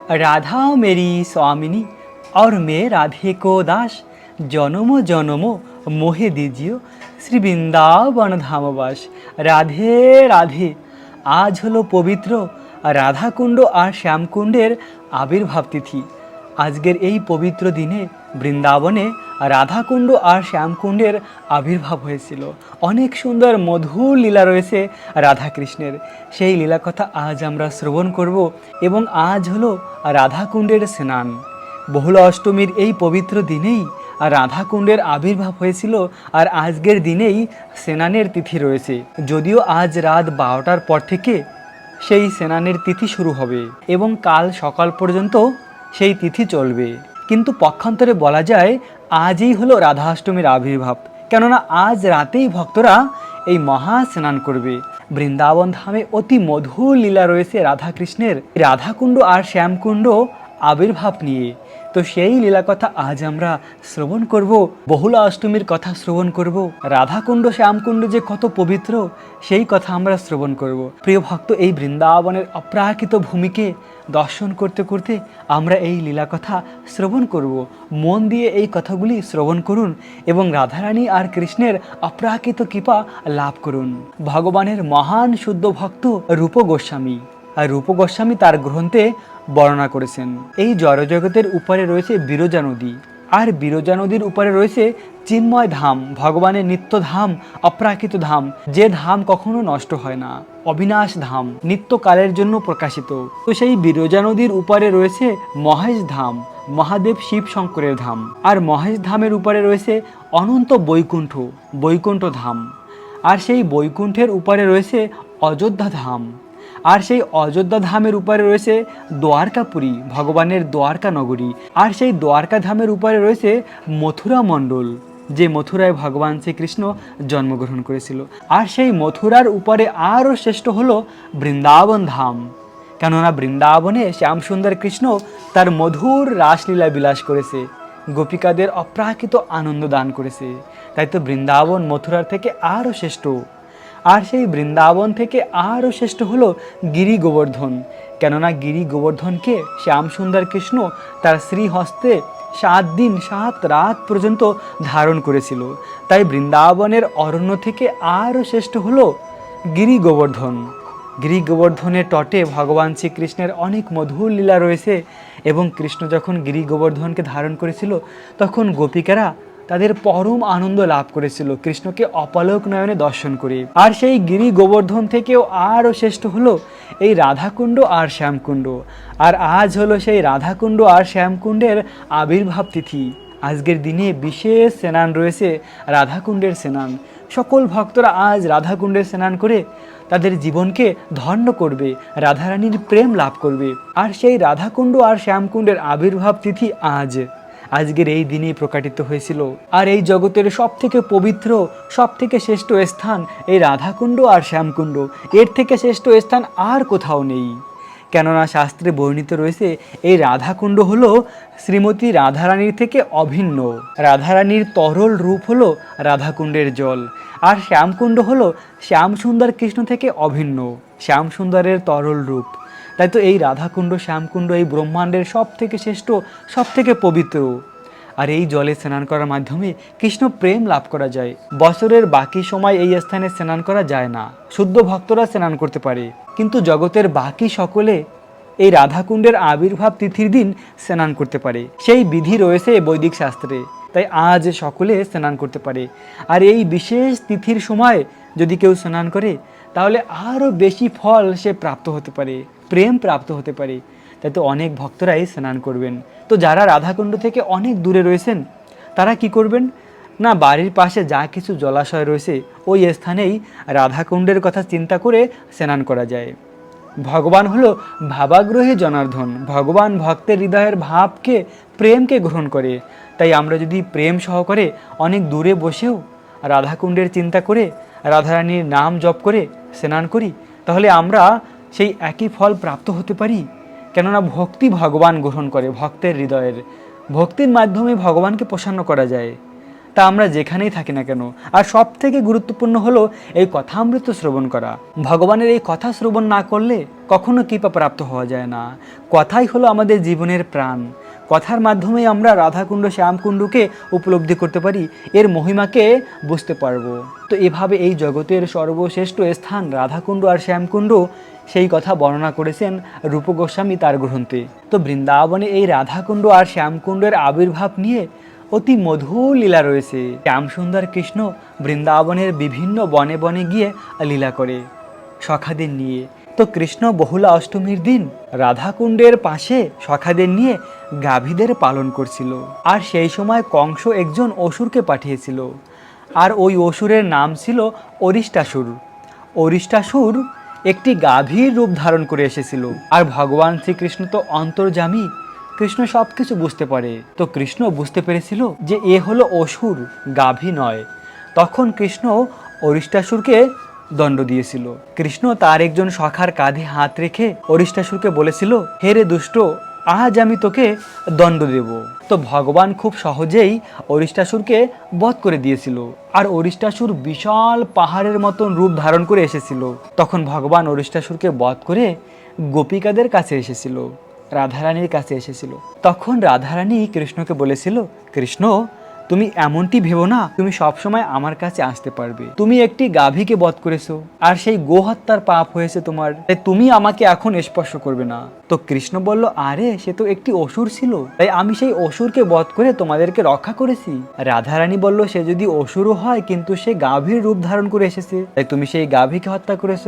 राधा मेरी स्वामिनी और मैं राधे को दास জনম জনম মোহে দিজিও শ্রী বৃন্দাবন ধামবাস রাধে রাধে আজ হলো পবিত্র রাধাকুণ্ড আর শ্যামকুণ্ডের আবির্ভাব তিথি আজকের এই পবিত্র দিনে বৃন্দাবনে রাধাকুণ্ড আর শ্যামকুণ্ডের আবির্ভাব হয়েছিল। অনেক সুন্দর মধুর লীলা রয়েছে রাধাকৃষ্ণের। সেই লীলা কথা আজ আমরা শ্রবণ করব এবং আজ হলো রাধাকুণ্ডের স্নান। বহুল অষ্টমীর এই পবিত্র দিনেই আর রাধাকুণ্ডের আবির্ভাব হয়েছিল আর আজকের দিনেই স্নানের তিথি রয়েছে। যদিও আজ রাত বারোটার পর থেকে সেই স্নানের তিথি শুরু হবে এবং কাল সকাল পর্যন্ত সেই তিথি চলবে। কিন্তু পক্ষান্তরে বলা যায়, আজই হলো রাধাষ্টমীর আবির্ভাব। কেননা আজ রাতেই ভক্তরা এই মহা স্নান করবে। বৃন্দাবন ধামে অতি মধুর লীলা রয়েছে রাধাকৃষ্ণের। রাধাকুণ্ড আর শ্যামকুণ্ড আবির্ভাব নিয়ে। তো সেই লীলা কথা আজ আমরা শ্রবণ করব, বহুলা অষ্টমীর কথা শ্রবণ করব, রাধাকুণ্ড, শ্যামকুণ্ড যে কত পবিত্র, সেই কথা আমরা শ্রবণ করব। প্রিয় ভক্ত, এই বৃন্দাবনের অপ্রাকৃত ভূমিকে দর্শন করতে করতে আমরা এই লীলা কথা শ্রবণ করব। মন দিয়ে এই কথাগুলি শ্রবণ করুন এবং রাধারানী আর কৃষ্ণের অপ্রাকৃত কৃপা লাভ করুন। ভগবানের মহান শুদ্ধ ভক্ত রূপ গোস্বামী আর রূপ গোস্বামী তার গ্রন্থে বর্ণনা করেছেন। এই জড়জগতের উপরে রয়েছে বিরজা নদী। আর বিরজা নদীর উপরে রয়েছে চিন্ময় ধাম, ভগবানের নিত্য ধাম অপ্রাকৃত ধাম। যে ধাম কখনো নষ্ট হয় না, অবিনাশ ধাম, নিত্যকালের জন্য প্রকাশিত। তো সেই বিরজা নদীর উপরে রয়েছে মহেশ ধাম, মহাদেব শিব শঙ্করের ধাম। আর মহেশ ধামের উপরে রয়েছে অনন্ত বৈকুণ্ঠ বৈকুণ্ঠ ধাম। আর সেই বৈকুণ্ঠের উপরে রয়েছে অযোধ্যা ধাম। আর সেই অযোধ্যা ধামের উপরে রয়েছে দ্বারকাপুরী, ভগবানের দ্বারকা নগরী। আর সেই দ্বারকা ধামের উপরে রয়েছে মথুরা মণ্ডল, যে মথুরায় ভগবান শ্রীকৃষ্ণ জন্মগ্রহণ করেছিল। আর সেই মথুরার উপরে আরও শ্রেষ্ঠ হলো বৃন্দাবন ধাম। কেননা বৃন্দাবনে শ্যামসুন্দর কৃষ্ণ তার মধুর রাসলীলা বিলাস করেছে। গোপিকাদের অপ্রাকৃত আনন্দ দান করেছে। তাই তো বৃন্দাবন মথুরার থেকে আরও শ্রেষ্ঠ। আর সেই বৃন্দাবন থেকে আরও শ্রেষ্ঠ হলো গিরি গোবর্ধন কেননা গিরি গোবর্ধনকে শ্যামসুন্দর কৃষ্ণ তার শ্রীহস্তে সাত দিন সাত রাত পর্যন্ত ধারণ করেছিল। তাই বৃন্দাবনের অরণ্য থেকে আরও শ্রেষ্ঠ হলো গিরি গোবর্ধন গিরি গোবর্ধনের তটে ভগবান শ্রীকৃষ্ণের অনেক মধুর লীলা রয়েছে এবং কৃষ্ণ যখন গিরি গোবর্ধনকে ধারণ করেছিল, তখন গোপিকারা তাদের পরম আনন্দ লাভ করেছিল কৃষ্ণকে অপলোক নয়নে দর্শন করে। আর সেই গিরি গোবর্ধন থেকেও আরও শ্রেষ্ঠ হলো এই রাধাকুণ্ড আর শ্যামকুণ্ড। আর আজ হলো সেই রাধাকুণ্ড আর শ্যামকুণ্ডের আবির্ভাব তিথি। আজকের দিনে বিশেষ স্নান রয়েছে রাধাকুণ্ডের স্নান। সকল ভক্তরা আজ রাধাকুণ্ডের স্নান করে তাদের জীবনকে ধন্য করবে, রাধারানীর প্রেম লাভ করবে। আর সেই রাধাকুণ্ড আর শ্যামকুণ্ডের আবির্ভাব তিথি আজ। আজকের এই দিনেই প্রকাটিত হয়েছিল। আর এই জগতের সব থেকে পবিত্র সব থেকে শ্রেষ্ঠ স্থান এই রাধাকুণ্ড আর শ্যামকুণ্ড। এর থেকে শ্রেষ্ঠ স্থান আর কোথাও নেই। কেননা শাস্ত্রে বর্ণিত রয়েছে, এই রাধাকুণ্ড হলো শ্রীমতী রাধারানীর থেকে অভিন্ন। রাধারানীর তরল রূপ হলো রাধাকুণ্ডের জল, আর শ্যামকুণ্ড হলো শ্যামসুন্দর কৃষ্ণ থেকে অভিন্ন। শ্যামসুন্দরের তরল রূপ। তাই তো এই রাধাকুণ্ড, শ্যামকুণ্ড, এই ব্রহ্মাণ্ডের সব থেকে শ্রেষ্ঠ সব থেকে পবিত্র। আর এই জলে স্নান করার মাধ্যমে কৃষ্ণ প্রেম লাভ করা যায়। বছরের বাকি সময় এই স্থানে স্নান করা যায় না। শুদ্ধ ভক্তরা স্নান করতে পারে। কিন্তু জগতের বাকি সকলে এই রাধাকুণ্ডের আবির্ভাব তিথির দিন স্নান করতে পারে। সেই বিধি রয়েছে বৈদিক শাস্ত্রে। তাই আজ সকলে স্নান করতে পারে। আর এই বিশেষ তিথির সময় যদি কেউ স্নান করে তাহলে আরও বেশি ফল সে প্রাপ্ত হতে পারে, প্রেম প্রাপ্ত হতে পারে। তাই তো অনেক ভক্তরাই স্নান করবেন। তো যারা রাধাকুণ্ড থেকে অনেক দূরে রয়েছেন, তারা কি করবেন? না, বাড়ির পাশে যা কিছু জলাশয় রয়েছে, ওই স্থানেই রাধাকুণ্ডের কথা চিন্তা করে স্নান করা যায়। ভগবান হলো ভাবাগ্রহী জনার্ধন ভগবান ভক্তের হৃদয়ের ভাবকে, প্রেমকে গ্রহণ করে। তাই আমরা যদি প্রেম সহকারে অনেক দূরে বসেও রাধাকুণ্ডের চিন্তা করে, রাধারানীর নাম জপ করে স্নান করি, তাহলে আমরা সেই একই ফল প্রাপ্ত হতে পারি। কেননা ভক্তি ভগবান গ্রহণ করে, ভক্তের হৃদয়ের, ভক্তির মাধ্যমে ভগবানকে প্রসন্ন করা যায়। তা আমরা যেখানেই থাকি না কেন, আর সব থেকে গুরুত্বপূর্ণ হলো এই কথা কথামৃত শ্রবণ করা। ভগবানের এই কথা শ্রবণ না করলে কখনো কৃপা প্রাপ্ত হওয়া যায় না। কথাই হলো আমাদের জীবনের প্রাণ। কথার মাধ্যমে আমরা রাধাকুণ্ড, শ্যামকুণ্ডকে উপলব্ধি করতে পারি, এর মহিমাকে বুঝতে পারব। তো এভাবে এই জগতের সর্বশ্রেষ্ঠ স্থান রাধাকুণ্ড আর শ্যামকুণ্ড সেই কথা বর্ণনা করেছেন রূপ গোস্বামী তার গ্রন্থে। তো বৃন্দাবনে এই রাধাকুণ্ড আর শ্যামকুণ্ডের আবির্ভাব নিয়ে অতি মধুর লীলা রয়েছে। শ্যামসুন্দর কৃষ্ণ বৃন্দাবনের বিভিন্ন বনে বনে গিয়ে লীলা করে, সখাদের নিয়ে। কৃষ্ণ বহুলা অষ্টমীর দিন রাধাকুণ্ডের পাশে সখাদের নিয়ে গাভীদের পালন করছিল। আর সেই সময় কংস একজন অসুরকে পাঠিয়েছিল। আর ওই অসুরের নাম ছিল অরিষ্টাসুর। অরিষ্টাসুর একটি গাভীর রূপ ধারণ করে এসেছিল। আর ভগবান শ্রীকৃষ্ণ তো অন্তর্জামী কৃষ্ণ সব কিছু বুঝতে পারে। তো কৃষ্ণ বুঝতে পেরেছিল যে এ হলো অসুর, গাভী নয়। তখন কৃষ্ণ অরিষ্টাসুরকে দণ্ড দিয়েছিল। কৃষ্ণ তার একজন সখার কাঁধে হাত রেখে অরিষ্টাসুরকে বলেছিল, হে রে দুষ্ট, আজ আমি তোকে দণ্ড দেব। তো ভগবান খুব সহজেই অরিষ্টাসুরকে বধ করে দিয়েছিল আর অরিষ্টাসুর বিশাল পাহাড়ের মতন রূপ ধারণ করে এসেছিল। তখন ভগবান অরিষ্টাসুরকে বধ করে গোপিকাদের কাছে এসেছিল, রাধারানীর কাছে এসেছিল। তখন রাধারানী কৃষ্ণকে বলেছিল, কৃষ্ণ তুমি এমনটি ভেবো না, তুমি সবসময় আমার কাছে আসতে পারবে। তুমি একটি গাভীকে বধ করেছ, আর সেই গোহত্যার পাপ হয়েছে তোমার, তাই তুমি আমাকে এখন স্পর্শ করবে না। তো কৃষ্ণ বলল, আরে, সে তো একটি অসুর ছিল, তাই আমি সেই অসুরকে বধ করে তোমাদেরকে রক্ষা করেছি। রাধারানী বলল, সে যদি অসুরও হয়, কিন্তু সে গাভীর রূপ ধারণ করে এসেছে, তাই তুমি সেই গাভীকে হত্যা করেছ।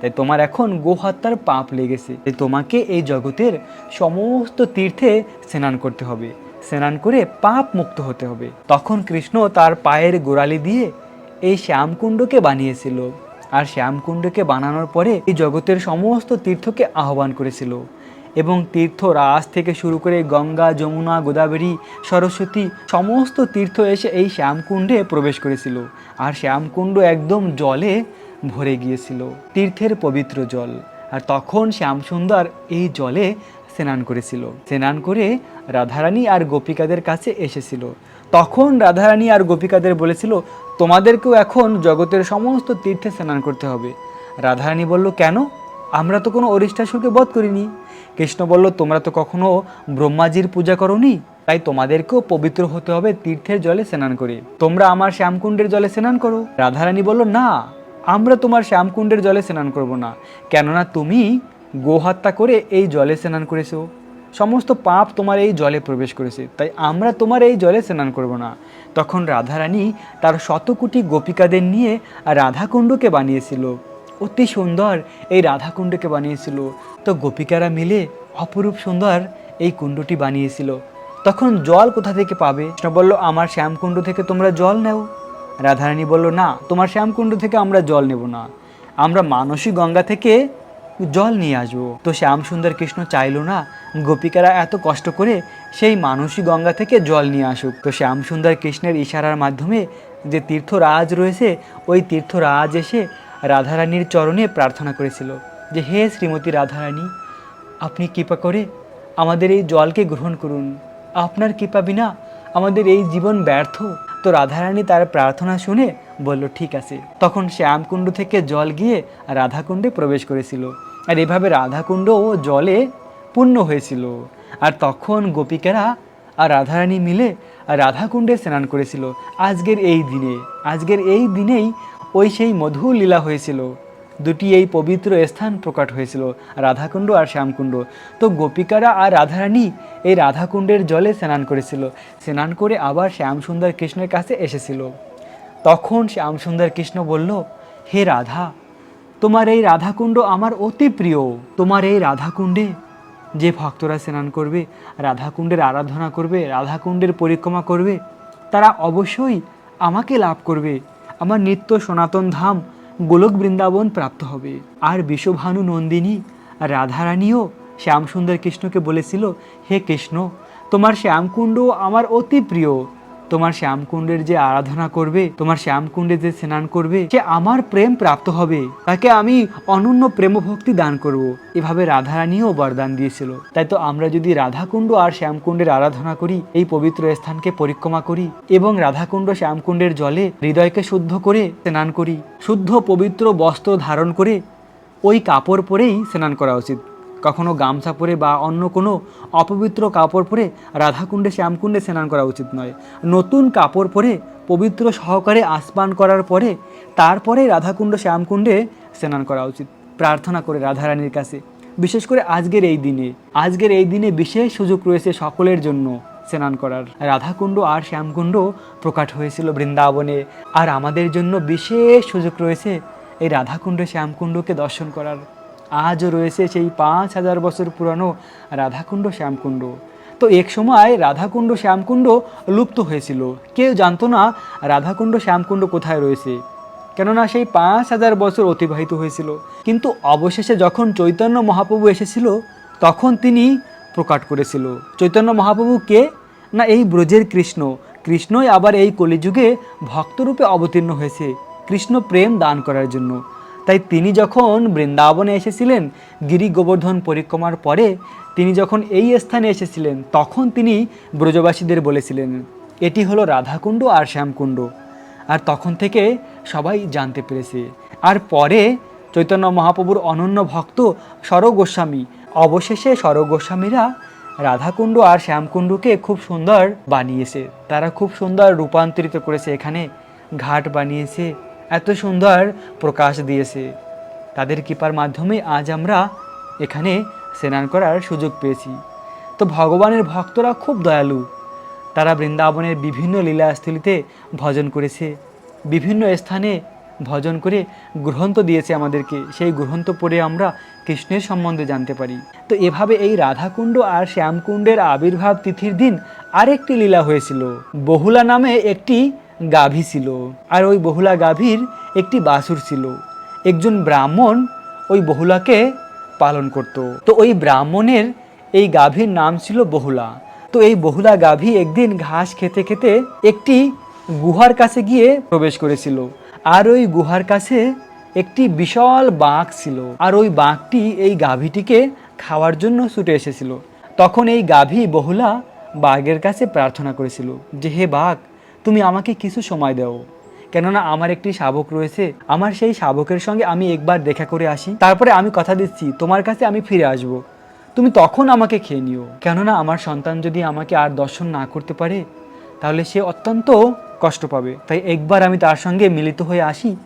তাই তোমার এখন গোহত্যার পাপ লেগেছে তোমাকে এই জগতের সমস্ত তীর্থে স্নান করতে হবে। স্নান করে পাপ মুক্ত হতে হবে। তখন কৃষ্ণ তার পায়ের গোড়ালি দিয়ে এই শ্যামকুণ্ডকে বানিয়েছিল। আর শ্যামকুণ্ডকে বানানোর পরে এই জগতের সমস্ত তীর্থকে আহ্বান করেছিল। এবং তীর্থ রাজ থেকে শুরু করে গঙ্গা, যমুনা, গোদাবরী, সরস্বতী সমস্ত তীর্থ এসে এই শ্যামকুণ্ডে প্রবেশ করেছিল। আর শ্যামকুণ্ড একদম জলে ভরে গিয়েছিল। তীর্থের পবিত্র জল। আর তখন শ্যামসুন্দর এই জলে স্নান করেছিল। স্নান করে রাধারানী আর গোপিকাদের কাছে এসেছিল। তখন রাধারানী আর গোপিকাদের বলেছিল, তোমাদেরকেও এখন জগতের সমস্ত তীর্থে স্নান করতে হবে। রাধারানী বলল, কেন? আমরা তো কোনো অরিষ্টাসুরকে বধ করিনি। কৃষ্ণ বলল, তোমরা তো কখনো ব্রহ্মাজির পূজা করনি? তাই তোমাদেরকেও পবিত্র হতে হবে তীর্থের জলে স্নান করে। তোমরা আমার শ্যামকুণ্ডের জলে স্নান করো। রাধারানী বলল, না, আমরা তোমার শ্যামকুণ্ডের জলে স্নান করব না। কেননা তুমি গোহত্যা করে এই জলে স্নান করেছ? সমস্ত পাপ তোমার এই জলে প্রবেশ করেছে, তাই আমরা তোমার এই জলে স্নান করব না। তখন রাধারানী তার শতকোটি গোপিকাদের নিয়ে রাধাকুণ্ডকে বানিয়েছিল। অতি সুন্দর এই রাধাকুণ্ডকে বানিয়েছিল। তো গোপিকারা মিলে অপরূপ সুন্দর এই কুণ্ডটি বানিয়েছিল। তখন জল কোথা থেকে পাবে? কৃষ্ণ বলল, আমার শ্যামকুণ্ড থেকে তোমরা জল নেও। রাধারানী বলল, না, তোমার শ্যামকুণ্ড থেকে আমরা জল নেব না। আমরা মানসী গঙ্গা থেকে জল নিয়ে আসব। তো শ্যাম সুন্দর কৃষ্ণ চাইলো না, গোপিকারা এত কষ্ট করে সেই মানসী গঙ্গা থেকে জল নিয়ে আসুক। তো শ্যাম সুন্দর কৃষ্ণের ইশারার মাধ্যমে যে তীর্থরাজ রয়েছে, ওই তীর্থরাজ এসে রাধারানীর চরণে প্রার্থনা করেছিল যে, হে শ্রীমতী রাধারানী, আপনি কৃপা করে আমাদের এই জলকে গ্রহণ করুন। আপনার কৃপা বিনা আমাদের এই জীবন ব্যর্থ। তো রাধারানী তার প্রার্থনা শুনে বলল, ঠিক আছে। তখন শ্যামকুণ্ড থেকে জল গিয়ে রাধাকুণ্ডে প্রবেশ করেছিল। আর এভাবে রাধাকুণ্ডও জলে পূর্ণ হয়েছিল। আর তখন গোপিকারা আর রাধারানী মিলে রাধাকুণ্ডে স্নান করেছিল। আজকের এই দিনে, আজকের এই দিনেই ওই সেই মধু লীলা হয়েছিল। দুটি এই পবিত্র স্থান প্রকাট হয়েছিল, রাধাকুণ্ড আর শ্যামকুণ্ড। তো গোপিকারা আর রাধারানী এই রাধাকুণ্ডের জলে স্নান করেছিল। স্নান করে আবার শ্যামসুন্দর কৃষ্ণের কাছে এসেছিল। তখন শ্যামসুন্দর কৃষ্ণ বলল, হে রাধা, তোমার এই রাধাকুণ্ড আমার অতি প্রিয়। তোমার এই রাধাকুণ্ডে যে ভক্তরা স্নান করবে, রাধাকুণ্ডের আরাধনা করবে, রাধাকুণ্ডের পরিক্রমা করবে, তারা অবশ্যই আমাকে লাভ করবে। আমার নিত্য সনাতন ধাম গোলক বৃন্দাবন প্রাপ্ত হবে। আর বিশ্বভানু নন্দিনী রাধারানীও শ্যামসুন্দর কৃষ্ণকে বলেছিল, হে কৃষ্ণ, তোমার শ্যামকুণ্ড আমার অতি প্রিয়। তোমার শ্যামকুণ্ডের যে আরাধনা করবে, তোমার শ্যামকুণ্ডে যে স্নান করবে, সে আমার প্রেম প্রাপ্ত হবে। তাকে আমি অনন্য প্রেম ভক্তি দান করব। এভাবে রাধারানীও বরদান দিয়েছিল। তাই তো আমরা যদি রাধাকুণ্ড আর শ্যামকুণ্ডের আরাধনা করি, এই পবিত্র স্থানকে পরিক্রমা করি এবং রাধাকুণ্ড শ্যামকুণ্ডের জলে হৃদয়কে শুদ্ধ করে স্নান করি, শুদ্ধ পবিত্র বস্ত্র ধারণ করে ওই কাপড় পরেই স্নান করা উচিত। কখনো গামছা পরে বা অন্য কোনো অপবিত্র কাপড় পরে রাধাকুণ্ডে, শ্যামকুণ্ডে স্নান করা উচিত নয়। নতুন কাপড় পরে পবিত্র সহকারে আসপান করার পরে তারপরে রাধাকুণ্ড, শ্যামকুণ্ডে স্নান করা উচিত। প্রার্থনা করে রাধারানীর কাছে। বিশেষ করে আজকের এই দিনে। আজকের এই দিনে বিশেষ সুযোগ রয়েছে সকলের জন্য স্নান করার। রাধাকুণ্ড আর শ্যামকুণ্ড প্রকাট হয়েছিল বৃন্দাবনে। আর আমাদের জন্য বিশেষ সুযোগ রয়েছে এই রাধাকুণ্ড, শ্যামকুণ্ডকে দর্শন করার। আজও রয়েছে সেই পাঁচ হাজার বছর পুরানো রাধাকুণ্ড শ্যামকুণ্ড। তো এক সময় রাধাকুণ্ড শ্যামকুণ্ড লুপ্ত হয়েছিল। কেউ জানতো না রাধাকুণ্ড শ্যামকুণ্ড কোথায় রয়েছে। কেননা সেই পাঁচ হাজার বছর অতিবাহিত হয়েছিল। কিন্তু অবশেষে যখন চৈতন্য মহাপ্রভু এসেছিল, তখন তিনি প্রকাট করেছিল। চৈতন্য মহাপ্রভু কে? না, এই ব্রজের কৃষ্ণ। কৃষ্ণই আবার এই কলিযুগে ভক্তরূপে অবতীর্ণ হয়েছে। কৃষ্ণ প্রেম দান করার জন্য। তাই তিনি যখন বৃন্দাবনে এসেছিলেন, গিরি গোবর্ধন পরিক্রমার পরে তিনি যখন এই স্থানে এসেছিলেন, তখন তিনি ব্রজবাসীদের বলেছিলেন, এটি হলো রাধাকুণ্ড আর শ্যামকুণ্ড। আর তখন থেকে সবাই জানতে পেরেছে। আর পরে চৈতন্য মহাপ্রভুর অনন্য ভক্ত সর গোস্বামী অবশেষে সর গোস্বামীরা রাধাকুণ্ড আর শ্যামকুণ্ডকে খুব সুন্দর বানিয়েছে। তারা খুব সুন্দর রূপান্তরিত করেছে। এখানে ঘাট বানিয়েছে। এত সুন্দর প্রকাশ দিয়েছে। তাদের কৃপার মাধ্যমে আজ আমরা এখানে স্নান করার সুযোগ পেয়েছি। তো ভগবানের ভক্তরা খুব দয়ালু। তারা বৃন্দাবনের বিভিন্ন লীলাস্থলীতে ভজন করেছে। বিভিন্ন স্থানে ভজন করে গ্রন্থ দিয়েছে আমাদেরকে। সেই গ্রন্থ পড়ে আমরা কৃষ্ণের সম্বন্ধে জানতে পারি। তো এভাবে এই রাধাকুণ্ড আর শ্যামকুণ্ডের আবির্ভাব তিথির দিন আরেকটি লীলা হয়েছিল। বহুলা নামে একটি গাভী ছিল। আর ওই বহুলা গাভীর একটি বাছুর ছিল। একজন ব্রাহ্মণ ওই বহুলাকে পালন করত। তো ওই ব্রাহ্মণের এই গাভীর নাম ছিল বহুলা। তো এই বহুলা গাভী একদিন ঘাস খেতে খেতে একটি গুহার কাছে গিয়ে প্রবেশ করেছিল। আর ওই গুহার কাছে একটি বিশাল বাঘ ছিল। আর ওই বাঘটি এই গাভীটিকে খাওয়ার জন্য ছুটে এসেছিল। তখন এই গাভী বহুলা বাঘের কাছে প্রার্থনা করেছিল যে, হে বাঘ তুমি আমাকে কিছু সময় দাও। কেননা আমার একটি শাবক রয়েছে, আমার সেই শাবকের সঙ্গে আমি একবার দেখা করে আসি। তারপরে আমি কথা দিচ্ছি, তোমার কাছে আমি ফিরে আসব। তুমি তখন আমাকে খেয়ে নিও। কেননা আমার সন্তান যদি আমাকে আর দর্শন না করতে পারে, তাহলে সে অত্যন্ত কষ্ট পাবে। তাই একবার আমি তার সঙ্গে মিলিত হয়ে আসি,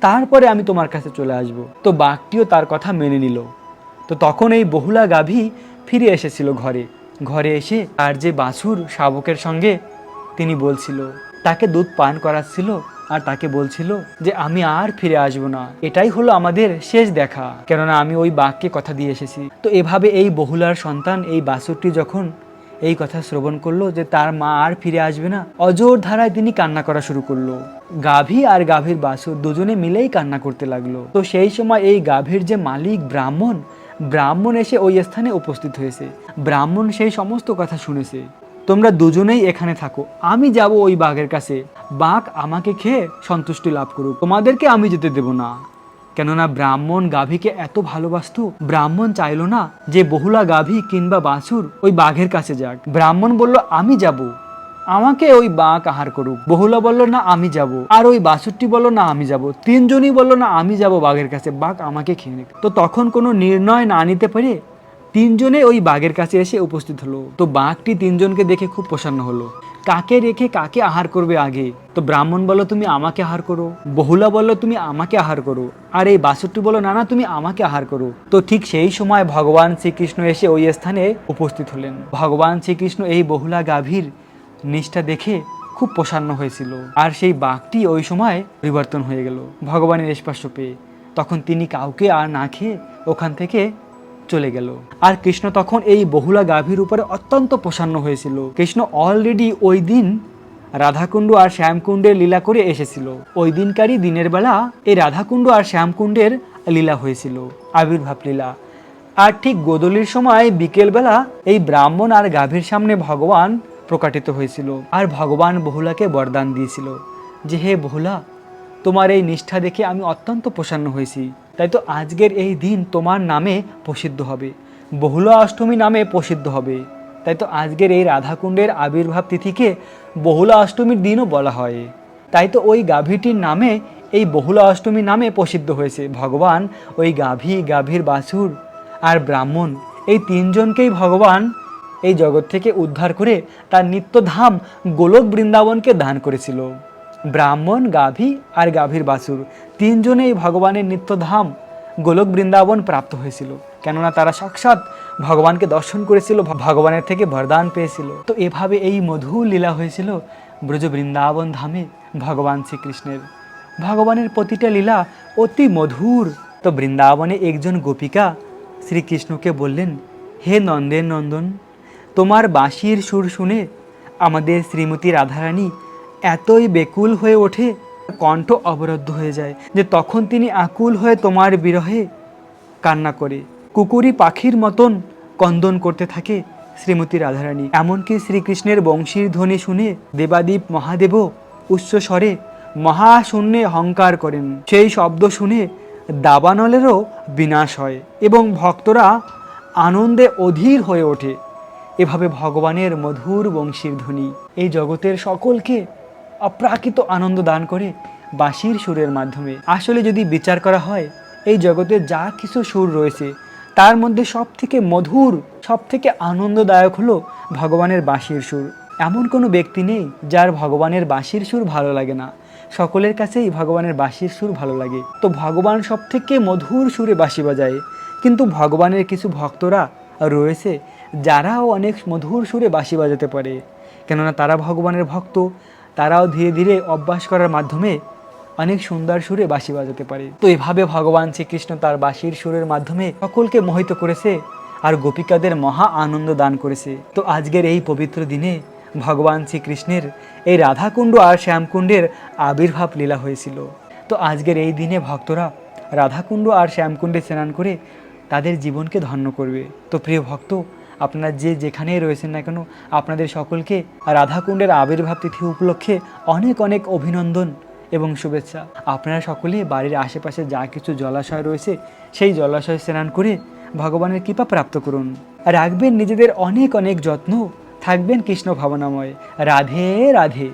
তারপরে আমি তোমার কাছে চলে আসব। তো বাঘটিও তার কথা মেনে নিল। তো তখন এই বহুলা গাভী ফিরে এসেছিল ঘরে। ঘরে এসে আর যে বাছুর শাবকের সঙ্গে তিনি বলছিল, তাকে দুধ পান করাচ্ছিল আর তাকে বলছিল যে, আমি আর ফিরে আসব না। এটাই হলো আমাদের শেষ দেখা। কেননা আমি ওই বাঘকে কথা দিয়ে এসেছি। তো এভাবে এই বহুলার সন্তান, এই বাছুরটি যখন এই কথা শ্রবণ করল যে, তার মা আর ফিরে আসবে না, অজোর ধারায় তিনি কান্না করা শুরু করল। গাভী আর গাভীর বাছুর দুজনে মিলেই কান্না করতে লাগল। তো সেই সময় এই গাভীর যে মালিক ব্রাহ্মণ ব্রাহ্মণ এসে ওই স্থানে উপস্থিত হয়েছে। ব্রাহ্মণ সেই সমস্ত কথা শুনেছে। তোমরা দুজনেই এখানে থাকো। আমি যাব ওই বাঘের কাছে। বাঘ আমাকে খেয়ে সন্তুষ্টি লাভ করুক। তোমাদেরকে আমি যেতে দেব না। কেননা ব্রাহ্মণ গাভীকে এত ভালোবাসতো, ব্রাহ্মণ চাইলো না যে বহুলা গাভী কিংবা বাছুর ওই বাঘের কাছে যাক। ব্রাহ্মণ বলল, আমি যাব। আমাকে ওই বাঘ আহার করুক। বহুলা বলল, না, আমি যাব। আর ওই বাছুরটি বলল, না, আমি যাব। তিনজনই বলল, না, আমি যাব বাঘের কাছে। বাঘ আমাকে খেয়ে তো তখন কোনো নির্ণয় না নিতে পারে তিনজনে ওই বাঘের কাছে এসে উপস্থিত হলো। তো বাঘটি তিনজনকে দেখে খুব প্রসন্ন হলো। কাকে রেখে কাকে আহার করবে আগে? তো ব্রাহ্মণ বলল, তুমি আমাকে আহার করো। বহুলা বলল, তুমি আমাকে আহার করো। আর এই বাসুরটি বলো না না, তুমি আমাকে আহার করো। তো ঠিক সেই সময় ভগবান শ্রীকৃষ্ণ এসে ওই স্থানে উপস্থিত হলেন। ভগবান শ্রীকৃষ্ণ এই বহুলা গাভীর নিষ্ঠা দেখে খুব প্রসন্ন হয়েছিল। আর সেই বাঘটি ওই সময় পরিবর্তন হয়ে গেল ভগবানের স্পর্শ পেয়ে। তখন তিনি কাউকে আর না খেয়ে ওখান থেকে চলে গেল। আর কৃষ্ণ তখন এই বহুলা গাভীর উপরে অত্যন্ত প্রসন্ন হয়েছিল। কৃষ্ণ অলরেডি ওই দিন রাধাকুণ্ড আর শ্যামকুণ্ডের লীলা করে এসেছিল। ওই দিনকারই দিনের বেলা এই রাধাকুণ্ড আর শ্যামকুণ্ডের লীলা হয়েছিল, আবির্ভাব লীলা। আর ঠিক গোদলির সময় বিকেলবেলা এই ব্রাহ্মণ আর গাভীর সামনে ভগবান প্রকাটিত হয়েছিল। আর ভগবান বহুলাকে বরদান দিয়েছিল যে, হে বহুলা, তোমার এই নিষ্ঠা দেখে আমি অত্যন্ত প্রসন্ন হয়েছি। তাই তো আজকের এই দিন তোমার নামে প্রসিদ্ধ হবে। বহুলা অষ্টমী নামে প্রসিদ্ধ হবে। তাই তো আজকের এই রাধাকুণ্ডের আবির্ভাব তিথিকে বহুলা অষ্টমীর দিনও বলা হয়। তাই তো ওই গাভীটির নামে, এই বহুলা অষ্টমী নামে প্রসিদ্ধ হয়েছে। ভগবান ওই গাভী, গাভীর বাছুর আর ব্রাহ্মণ, এই তিনজনকেই ভগবান এই জগৎ থেকে উদ্ধার করে তার নিত্যধাম গোলক বৃন্দাবনকে দান করেছিল। ব্রাহ্মণ, গাভী আর গাভীর বাছুর। তিনজনেই ভগবানের নিত্যধাম। গোলক বৃন্দাবন প্রাপ্ত হয়েছিল। কেননা তারা সাক্ষাৎ ভগবানকে দর্শন করেছিল ভগবানের থেকে বরদান পেয়েছিল। তো এভাবে এই মধুর লীলা হয়েছিল ব্রজ বৃন্দাবন ধামে ভগবান শ্রীকৃষ্ণের। ভগবানের প্রতিটা লীলা অতি মধুর। তো বৃন্দাবনে একজন গোপিকা শ্রীকৃষ্ণকে বললেন, হে নন্দের নন্দন, তোমার বাঁশির সুর শুনে আমাদের শ্রীমতী রাধারানী এতই বেকুল হয়ে ওঠে, কণ্ঠ অবরুদ্ধ হয়ে যায় যে তখন তিনি আকুল হয়ে তোমার বিরহে কান্না করে। কুকুরি পাখির মতন কন্দন করতে থাকে শ্রীমতী রাধারানী। এমনকি শ্রীকৃষ্ণের বংশীর ধ্বনি শুনে দেবাদীপ মহাদেবও উচ্চস্বরে মহাশূন্যে হংকার করেন। সেই শব্দ শুনে দাবানলেরও বিনাশ হয় এবং ভক্তরা আনন্দে অধীর হয়ে ওঠে। এভাবে ভগবানের মধুর বংশীর ধ্বনি এই জগতের সকলকে অপ্রাকৃত আনন্দ দান করে বাঁশির সুরের মাধ্যমে। আসলে যদি বিচার করা হয়, এই জগতে যা কিছু সুর রয়েছে, তার মধ্যে সব থেকে মধুর সব থেকে আনন্দদায়ক হলো ভগবানের বাঁশির সুর। এমন কোনো ব্যক্তি নেই যার ভগবানের বাঁশির সুর ভালো লাগে না। সকলের কাছেই ভগবানের বাঁশির সুর ভালো লাগে। তো ভগবান সব থেকে মধুর সুরে বাঁশি বাজায়। কিন্তু ভগবানের কিছু ভক্তরা রয়েছে যারাও অনেক মধুর সুরে বাঁশি বাজাতে পারে। কেননা তারা ভগবানের ভক্ত তারাও ধীরে ধীরে অভ্যাস করার মাধ্যমে অনেক সুন্দর সুরে বাঁশি বাজাতে পারে। তো এভাবে ভগবান শ্রীকৃষ্ণ তার বাঁশির সুরের মাধ্যমে সকলকে মোহিত করেছে আর গোপিকাদের মহা আনন্দ দান করেছে। তো আজকের এই পবিত্র দিনে ভগবান শ্রীকৃষ্ণের এই রাধাকুণ্ড আর শ্যামকুণ্ডের আবির্ভাব লীলা হয়েছিল। তো আজকের এই দিনে ভক্তরা রাধাকুণ্ড আর শ্যামকুণ্ডে স্নান করে তাদের জীবনকে ধন্য করবে। তো প্রিয় ভক্ত আপনারা যে যেখানেই রয়েছেন না কেন, আপনাদের সকলকে রাধাকুণ্ডের আবির্ভাব তিথি উপলক্ষে অনেক অনেক অভিনন্দন এবং শুভেচ্ছা। আপনারা সকলে বাড়ির আশেপাশে যা কিছু জলাশয় রয়েছে, সেই জলাশয় স্নান করে ভগবানের কৃপা প্রাপ্ত করুন। রাখবেন নিজেদের অনেক অনেক যত্ন, থাকবেন কৃষ্ণ ভাবনাময়। রাধে রাধে।